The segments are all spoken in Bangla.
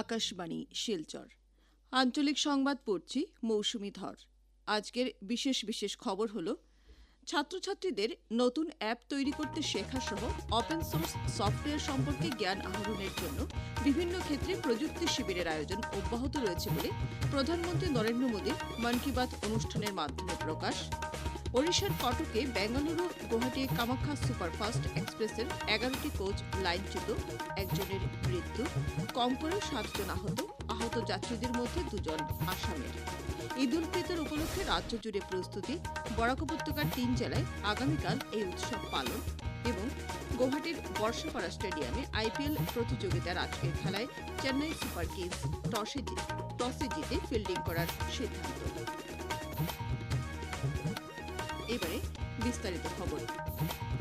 আকাশবাণী, শিলচর। আঞ্চলিক সংবাদ পড়ছি মৌসুমি ধর। আজকের বিশেষ বিশেষ খবর হল, ছাত্রছাত্রীদের নতুন অ্যাপ তৈরি করতে শেখা সহ ওপেন সোর্স সফটওয়্যার সম্পর্কে জ্ঞান আহরণের জন্য বিভিন্ন ক্ষেত্রে প্রযুক্তি শিবিরের আয়োজন অব্যাহত রয়েছে বলে প্রধানমন্ত্রী নরেন্দ্র মোদীর মন কি বাত অনুষ্ঠানের মাধ্যমে প্রকাশ। ওড়িশার কটকে বেঙ্গালুরু গুয়াহাটি কামাখ্যা সুপারফাস্ট এক্সপ্রেসের এগারোটি কোচ লাইনচ্যুত, একজনের মৃত্যু, কম করে সাতজন আহত আহত যাত্রীদের মধ্যে দুজন আসামের। ঈদ উল ফিতর উপলক্ষে রাজ্য জুড়ে প্রস্তুতি, বরাক উপত্যকার তিন জেলায় আগামীকাল এই উৎসব পালন এবং গৌহাটির বর্ষাপাড়া স্টেডিয়ামে আইপিএল প্রতিযোগিতার আজকের খেলায় চেন্নাই সুপার কিংস টসে জিতে ফিল্ডিং করার সিদ্ধান্ত। এবারে বিস্তারিত খবর।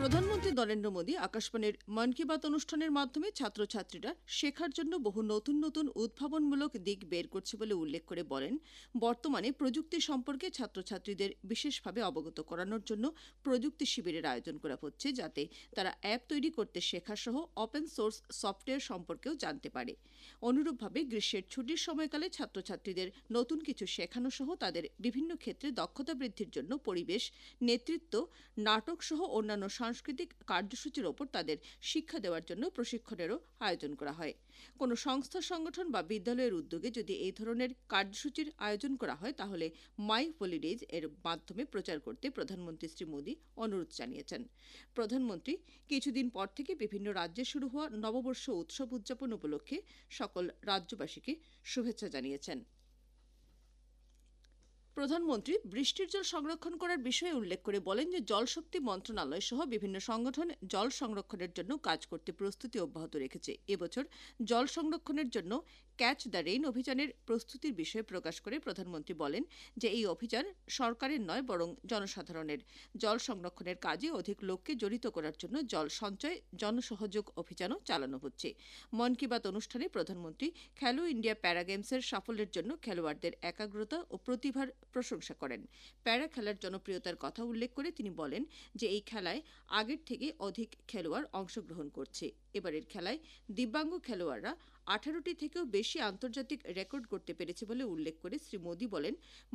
প্রধানমন্ত্রী নরেন্দ্র মোদী আকাশবাণীর মন কি বাত অনুষ্ঠানের মাধ্যমে ছাত্রছাত্রীরা শেখার জন্য বহু নতুন নতুন উদ্ভাবনমূলক দিক বের করছে বলে উল্লেখ করে বলেন। বর্তমানে প্রযুক্তি সম্পর্কে ছাত্রছাত্রীদের বিশেষভাবে অবগত করানোর জন্য প্রযুক্তি শিবিরের আয়োজন করা হচ্ছে যাতে তারা অ্যাপ তৈরি করতে শেখা সহ ওপেন সোর্স সফটওয়্যার সম্পর্কেও জানতে পারে। অনুরূপভাবে গ্রীষ্মের ছুটির সময়কালে ছাত্রছাত্রীদের নতুন কিছু শেখানো সহ তাদের বিভিন্ন ক্ষেত্রে দক্ষতা বৃদ্ধির জন্য পরিবেশ, নেতৃত্ব, নাটক সহ অন্যান্য সাংস্কৃতিক কার্যসূচির ওপর তাদের শিক্ষা দেওয়ার জন্য প্রশিক্ষণেরও আয়োজন করা হয়। কোনো সংস্থা, সংগঠন বা বিদ্যালয়ের উদ্যোগে যদি এই ধরনের কার্যসূচির আয়োজন করা হয়, তাহলে মাই হলিডেজ এর মাধ্যমে প্রচার করতে প্রধানমন্ত্রী শ্রী মোদী অনুরোধ জানিয়েছেন। প্রধানমন্ত্রী, কিছুদিন পর থেকে বিভিন্ন রাজ্যে শুরু হওয়া নববর্ষ উৎসব উদযাপন উপলক্ষে সকল রাজ্যবাসীকে শুভেচ্ছা জানিয়েছেন। প্রধানমন্ত্রী বৃষ্টির জল সংরক্ষণ করার বিষয়ে উল্লেখ করে বলেন যে জলশক্তি মন্ত্রণালয় সহ বিভিন্ন সংগঠন জল সংরক্ষণের জন্য কাজ করতে প্রস্তুতি অব্যাহত রেখেছে। এবছর জল সংরক্ষণের জন্য ক্যাচ দ্য রেইন অভিযানের প্রস্তুতির বিষয়ে প্রকাশ করে প্রধানমন্ত্রী বলেন যে এই অভিযান সরকারের নয়, বরং জনসাধারণের। জল সংরক্ষণের কাজে অধিক লোককে জড়িত করার জন্য জল সঞ্চয়, জনসহযোগ অভিযানও চালানো হচ্ছে। মন কি বাত অনুষ্ঠানে প্রধানমন্ত্রী খেলো ইন্ডিয়া প্যারা গেমসের সাফল্যের জন্য খেলোয়াড়দের একাগ্রতা ও প্রতিভার প্রশংসা করেন। প্যারা খেলার জনপ্রিয়তার কথা উল্লেখ করে তিনি বলেন যে এই খেলায় আগের থেকে অধিক খেলোয়াড় অংশগ্রহণ করছে। এবারের খেলায় দিব্যাঙ্গ খেলোয়াড়রা আঠারোটি থেকেও বেশি আন্তর্জাতিক রেকর্ড করতে পেরেছে বলে উল্লেখ করে শ্রী মোদী বলেন,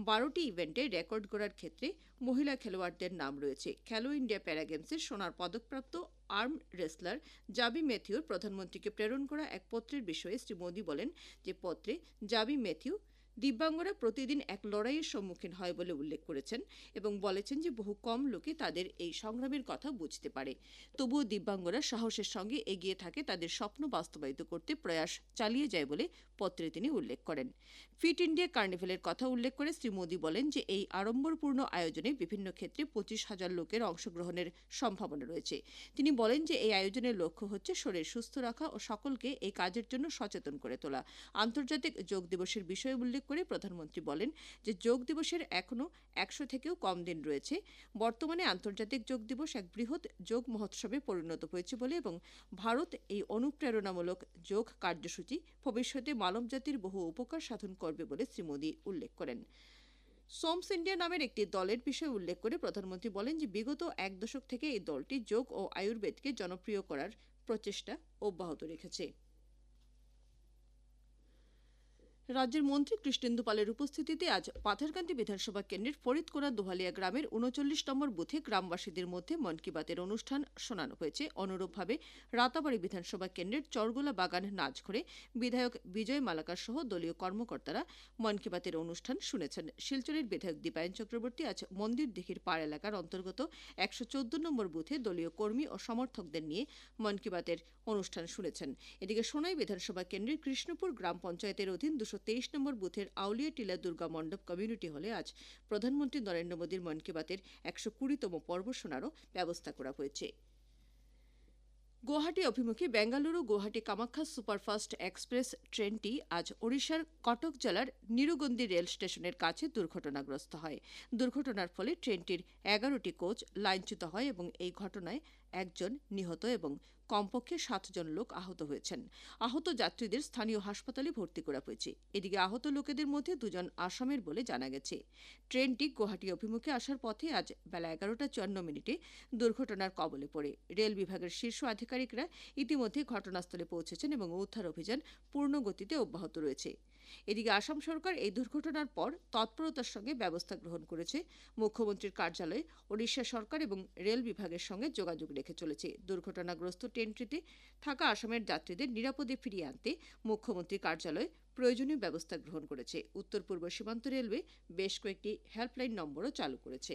বারোটি ইভেন্টে রেকর্ড করার ক্ষেত্রে মহিলা খেলোয়াড়দের নাম রয়েছে। খেলো ইন্ডিয়া প্যারা গেমসের সোনার পদকপ্রাপ্ত আর্ম রেসলার জাবি ম্যাথিউর প্রধানমন্ত্রীকে প্রেরণ করা এক পত্রের বিষয়ে শ্রী মোদী বলেন যে পত্রে জাবি ম্যাথিউ দিব্যাঙ্গরা প্রতিদিন এক লড়াইয়ের সম্মুখীন হয় বলে উল্লেখ করেছেন এবং বলেছেন যে বহু কম লোকে তাদের এই সংগ্রামের কথা বুঝতে পারে। তবুও দিব্যাঙ্গরা সাহসের সঙ্গে এগিয়ে থাকে, তাদের স্বপ্ন বাস্তবায়িত করতে প্রয়াস চালিয়ে যায় বলে পত্রে তিনি উল্লেখ করেন। ফিট ইন্ডিয়া কার্নিভেলের কথা উল্লেখ করে শ্রী মোদী বলেন যে এই আড়ম্বরপূর্ণ আয়োজনে বিভিন্ন ক্ষেত্রে পঁচিশ হাজার লোকের অংশগ্রহণের সম্ভাবনা রয়েছে। তিনি বলেন যে এই আয়োজনের লক্ষ্য হচ্ছে শরীর সুস্থ রাখা ও সকলকে এই কাজের জন্য সচেতন করে তোলা। আন্তর্জাতিক যোগ দিবসের বিষয়ে উল্লেখ করে প্রধানমন্ত্রী বলেন যে যোগ দিবসের এখনও একশো থেকেও কম দিন রয়েছে। বর্তমানে আন্তর্জাতিক যোগ দিবস এক বৃহৎ যোগ মহোৎসবে পরিণত হয়েছে বলে এবং ভারত এই অনুপ্রেরণামূলক যোগ কার্যসূচি ভবিষ্যতে মানবজাতির বহু উপকার সাধন করবে বলে শ্রী মোদী উল্লেখ করেন। সোমস ইন্ডিয়া নামের একটি দলের বিষয়ে উল্লেখ করে প্রধানমন্ত্রী বলেন যে বিগত এক দশক থেকে এই দলটি যোগ ও আয়ুর্বেদকে জনপ্রিয় করার প্রচেষ্টা অব্যাহত রেখেছে। রাজ্যের মন্ত্রী কৃষ্ণেন্দু পালের উপস্থিতিতে আজ পাথারকান্দি বিধানসভা কেন্দ্রের ফরিদকোনা দোহালিয়া গ্রামের উনচল্লিশ নম্বর বুথে গ্রামবাসীদের মধ্যে মন কি বাতের অনুষ্ঠান শোনানো হয়েছে। অনুরূপভাবে রাতাবাড়ি বিধানসভা কেন্দ্রের চরগোলা বাগান নাচ নাচঘরে বিধায়ক বিজয় মালাকার সহ দলীয় কর্মকর্তারা মন কি বাতের অনুষ্ঠান শুনেছেন। শিলচরের বিধায়ক দীপায়ন চক্রবর্তী আজ মন্দির দিঘির পাড় এলাকার অন্তর্গত একশো চোদ্দ নম্বর বুথে দলীয় কর্মী ও সমর্থকদের নিয়ে মন কি বাতের অনুষ্ঠান শুনেছেন। এদিকে সোনাই বিধানসভা কেন্দ্রের কৃষ্ণপুর গ্রাম পঞ্চায়েতের অধীন দুশো তেইশ নম্বর বুথের আউলিয়া টিলা দুর্গা মণ্ডপ কমিউনিটি হলে আজ প্রধানমন্ত্রী নরেন্দ্র মোদীর মন কি বাতের একশো কুড়িতম পর্ব শোনারও ব্যবস্থা করা হয়েছে। গুয়াহাটি অভিমুখী বেঙ্গালুরু গুয়াহাটি কামাখ্যা সুপারফাস্ট এক্সপ্রেস ট্রেনটি আজ ওড়িশার কটক জেলার নিরুগন্দি রেল স্টেশনের কাছে দুর্ঘটনাগ্রস্ত হয়। দুর্ঘটনার ফলে ট্রেনটির এগারোটি কোচ লাইনচ্যুত হয় এবং এই ঘটনায় একজন নিহত এবং কমপক্ষে সাতজন লোক আহত হয়েছেন। আহত যাত্রীদের স্থানীয় হাসপাতালে ভর্তি করা হয়েছে। এদিকে আহত লোকেদের মধ্যে দুজন আসামের বলে জানা গেছে। ট্রেনটি গুয়াহাটি অভিমুখে আসার পথে আজ বেলা এগারোটা চুয়ান্ন মিনিটে দুর্ঘটনার কবলে পড়ে। রেল বিভাগের শীর্ষ আধিকারিকরা ইতিমধ্যে ঘটনাস্থলে পৌঁছেছেন এবং উদ্ধার অভিযান পূর্ণ গতিতে অব্যাহত রয়েছে। এদিকে আসাম সরকার এই দুর্ঘটনার পর তৎপরতার সঙ্গে ব্যবস্থা গ্রহণ করেছে। মুখ্যমন্ত্রীর কার্যালয় ওড়িশা সরকার এবং রেল বিভাগের সঙ্গে যোগাযোগ রেখে চলেছে। দুর্ঘটনাগ্রস্ত ট্রেনটিতে থাকা আসামের যাত্রীদের নিরাপদে ফিরিয়ে আনতে মুখ্যমন্ত্রীর কার্যালয় প্রয়োজনীয় ব্যবস্থা গ্রহণ করেছে। উত্তর পূর্ব সীমান্ত রেলওয়ে বেশ কয়েকটি হেল্পলাইন নম্বরও চালু করেছে।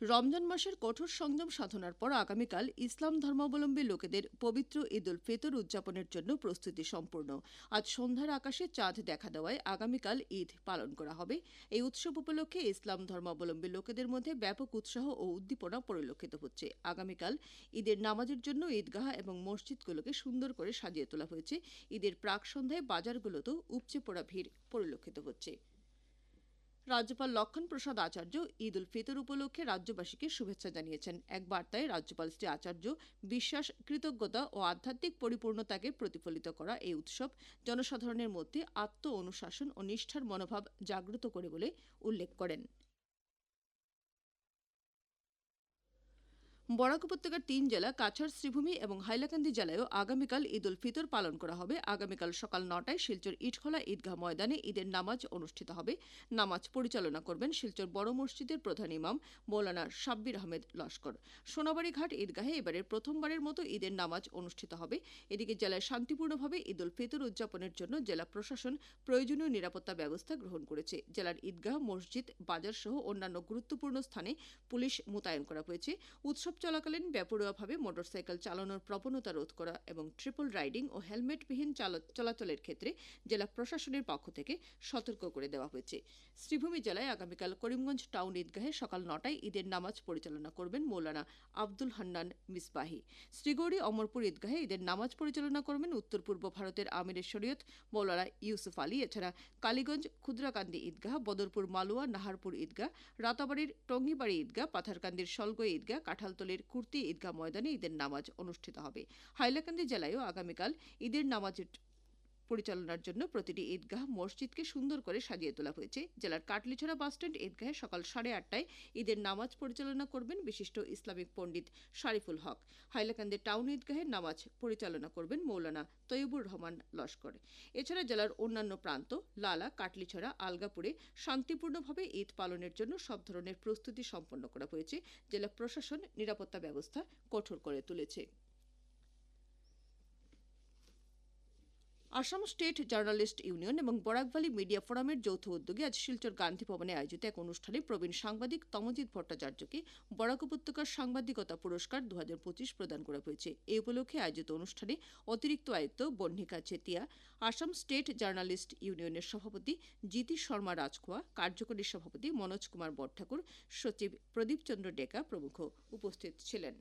রমজান মাসের কঠোর সংযম সাধনার পর আগামীকাল ইসলাম ধর্মাবলম্বী লোকেদের পবিত্র ঈদ উল ফিতর উদযাপনের জন্য প্রস্তুতি সম্পূর্ণ। আজ সন্ধ্যার আকাশে চাঁদ দেখা দেওয়ায় আগামীকাল ঈদ পালন করা হবে। এই উৎসব উপলক্ষে ইসলাম ধর্মাবলম্বী লোকেদের মধ্যে ব্যাপক উৎসাহ ও উদ্দীপনা পরিলক্ষিত হচ্ছে। আগামীকাল ঈদের নামাজের জন্য ঈদগাহ এবং মসজিদগুলোকে সুন্দর করে সাজিয়ে তোলা হয়েছে। ঈদের প্রাক সন্ধ্যায় বাজারগুলোতেও উপচে পড়া ভিড় পরিলক্ষিত হচ্ছে। রাজ্যপাল লক্ষণ প্রসাদ আচার্য ঈদ উল ফিতর উপলক্ষে রাজ্যবাসীকে শুভেচ্ছা জানিয়েছেন। এক বার্তায় রাজ্যপাল শ্রী আচার্য বিশ্বাস, কৃতজ্ঞতা ও আধ্যাত্মিক পরিপূর্ণতাকে প্রতিফলিত করা এই উৎসব জনসাধারণের মধ্যে আত্ম অনুশাসন ও নিষ্ঠার মনোভাব জাগ্রত করে বলে উল্লেখ করেন। বরাক উপত্যকার তিন জেলা, কাছাড়, শ্রীভূমি এবং হাইলাকান্দি জেলায়ও আগামীকাল ঈদ উল ফিতর পালন করা হবে। আগামীকাল সকাল নটায় শিলচর ইটখোলা ঈদগাহ ময়দানে ঈদের নামাজ অনুষ্ঠিত হবে। নামাজ পরিচালনা করবেন শিলচর বড় মসজিদের প্রধান ইমাম মৌলানা সাব্বির আহমেদ লস্কর। সোনাবাড়ি ঘাট ঈদগাহে এবারের প্রথমবারের মতো ঈদের নামাজ অনুষ্ঠিত হবে। এদিকে জেলায় শান্তিপূর্ণভাবে ঈদ উল ফিতর উদযাপনের জন্য জেলা প্রশাসন প্রয়োজনীয় নিরাপত্তা ব্যবস্থা গ্রহণ করেছে। জেলার ঈদগাহ, মসজিদ বাজার সহ অন্যান্য গুরুত্বপূর্ণ স্থানে পুলিশ মোতায়েন করা হয়েছে। উৎসব চলাকালীন বেপরোয়াভাবে মোটরসাইকেল চালানোর প্রবণতা রোধ করা এবং ট্রিপল রাইডিং ও হেলমেটবিহীন চাল- চলাচলের ক্ষেত্রে জেলা প্রশাসনের পক্ষ থেকে সতর্ক করে দেওয়া হয়েছে। শ্রীভূমি জেলায় আগামীকাল করিমগঞ্জ টাউন ঈদগাহে সকাল নটায় ঈদের নামাজ পরিচালনা করবেন মৌলানা আব্দুল হান্নান মিসবাহি। শ্রীগৌরী অমরপুর ঈদগাহে ঈদের নামাজ পরিচালনা করবেন উত্তর পূর্ব ভারতের আমিরের শরীয়ত মৌলানা ইউসুফ আলী। এছাড়া কালীগঞ্জ ক্ষুদ্রাকান্দি ঈদগাহ, বদরপুর মালুয়া, নাহারপুর ঈদগাহ, রাতাবাড়ির টঙ্গিবাড়ি ঈদগাহ, পাথারকান্দির সলগই ঈদগাহ কাঁঠালতলির কুর্তি ঈদগাহ ময়দানে ঈদের নামাজ অনুষ্ঠিত হবে। হাইলাকান্দি জেলায়ও আগামীকাল ঈদের নামাজের পরিচালনার জন্য প্রতিটি ঈদগাহ মসজিদকে সুন্দর করে সাজিয়ে তোলা হয়েছে। জেলার কাটলিছড়া বাসস্ট্যান্ড ঈদগাহে সকাল সাড়ে আটটায় ঈদের নামাজ পরিচালনা করবেন বিশিষ্ট ইসলামিক পণ্ডিত শারিফুল হক। হাইলাকান্দি টাউন ঈদগাহে নামাজ পরিচালনা করবেন মৌলানা তৈবুর রহমান লস্কর। এছাড়া জেলার অন্যান্য প্রান্ত, লালা, কাটলিছড়া, আলগাপুরে শান্তিপূর্ণভাবে ঈদ পালনের জন্য সব ধরনের প্রস্তুতি সম্পন্ন করা হয়েছে। জেলা প্রশাসন নিরাপত্তা ব্যবস্থা কঠোর করে তুলেছে। আসাম স্টেট জার্নালিস্ট ইউনিয়ন এবং বরাকভালি মিডিয়া ফোরামের যৌথ উদ্যোগে আজ শিলচর গান্ধী ভবনে আয়োজিত এক অনুষ্ঠানে প্রবীণ সাংবাদিক তমজিৎ ভট্টাচার্যকে বরাক উপত্যকার সাংবাদিকতা পুরস্কার দু হাজার পঁচিশ প্রদান করা হয়েছে। এই উপলক্ষে আয়োজিত অনুষ্ঠানে অতিরিক্ত আয়ুক্ত বহ্নিকা চেতিয়া, আসাম স্টেট জার্নালিস্ট ইউনিয়নের সভাপতি জিতি শর্মা রাজখোয়া, কার্যকরী সভাপতি মনোজ কুমার বড়ঠাকুর সচিব প্রদীপ চন্দ্র ডেকা প্রমুখ উপস্থিত ছিলেন।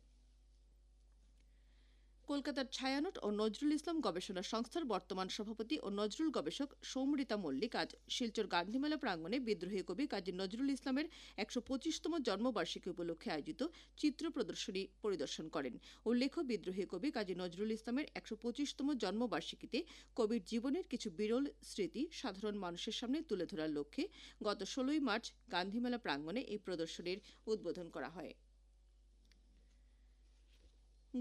কলকাতার ছায়ানট ও নজরুল ইসলাম গবেষণা সংস্থার বর্তমান সভাপতি ও নজরুল গবেষক সৌমৃতা মল্লিক আজ শিলচর গান্ধীমেলা প্রাঙ্গণে বিদ্রোহী কবি কাজী নজরুল ইসলামের একশো পঁচিশতম জন্মবার্ষিকী উপলক্ষে আয়োজিত চিত্র প্রদর্শনী পরিদর্শন করেন। উল্লেখ্য, বিদ্রোহী কবি কাজী নজরুল ইসলামের একশো পঁচিশতম জন্মবার্ষিকীতে কবির জীবনের কিছু বিরল স্মৃতি সাধারণ মানুষের সামনে তুলে ধরার লক্ষ্যে গত ষোলোই মার্চ গান্ধীমেলা প্রাঙ্গণে এই প্রদর্শনীর উদ্বোধন করা হয়।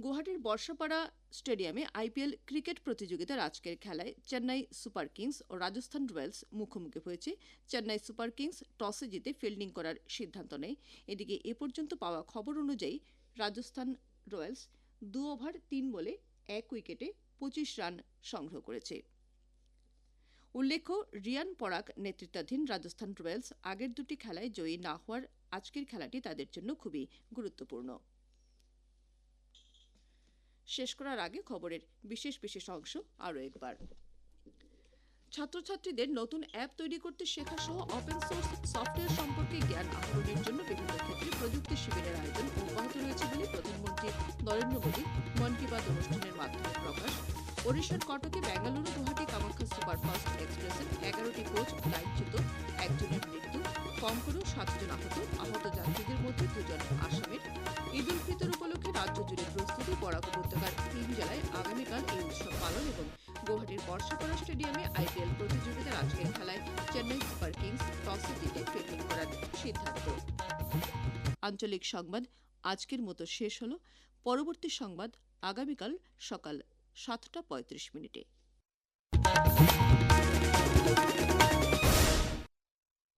গুয়াহাটির বর্ষাপাড়া স্টেডিয়ামে আইপিএল ক্রিকেট প্রতিযোগিতার আজকের খেলায় চেন্নাই সুপার কিংস ও রাজস্থান রয়্যালস মুখোমুখি হয়েছে। চেন্নাই সুপার কিংস টসে জিতে ফিল্ডিং করার সিদ্ধান্ত নেয়। এদিকে এ পর্যন্ত পাওয়া খবর অনুযায়ী রাজস্থান রয়্যালস দু ওভার তিন বলে এক উইকেটে পঁচিশ রান সংগ্রহ করেছে। উল্লেখ্য, রিয়ান পরাগ নেতৃত্বাধীন রাজস্থান রয়্যালস আগের দুটি খেলায় জয়ী না হওয়ার আজকের খেলাটি তাদের জন্য খুবই গুরুত্বপূর্ণ। শেষ করার আগে খবরের বিশেষ বিশেষ অংশ আরও একবার। ছাত্রছাত্রীদের নতুন অ্যাপ তৈরি করতে শেখা সহ ওপেন সোর্স সফটওয়্যার সম্পর্কে জ্ঞান আহরণের জন্য বিভিন্ন ক্ষেত্রে প্রযুক্তি শিবিরের আয়োজন অব্যাহত রয়েছে বলে প্রধানমন্ত্রী নরেন্দ্র মোদী মন কি বাত অনুষ্ঠানের মাধ্যমে প্রকাশ। ওড়িশার কটকে বেঙ্গালুরু, গুয়াহাটি কামাখ্যা সুপারফাস্ট এক্সপ্রেসের এগারোটি কোচ লাইনচ্যুত একজনের মৃত্যু, কম করেও সাতজন আহত আহত যাত্রীদের মধ্যে দুজন আসামের। ঈদ উল ফিতর উপলক্ষে রাজ্য জুড়ে প্রস্তুতি বরাক উপত্যকার তিন জেলায় আগামীকাল এই উৎসব পালন এবং গুয়াহাটির বর্ষাপাড়া স্টেডিয়ামে আইপিএল প্রতিযোগিতার আজকের খেলায় চেন্নাই সুপার কিংস টসে জিতে ফিল্ডিং করার সিদ্ধান্ত। আঞ্চলিক সংবাদ, আজকের মতো শেষ হলো। পরবর্তী সংবাদ আগামীকাল সকাল সাতটা পঁয়ত্রিশ মিনিটে।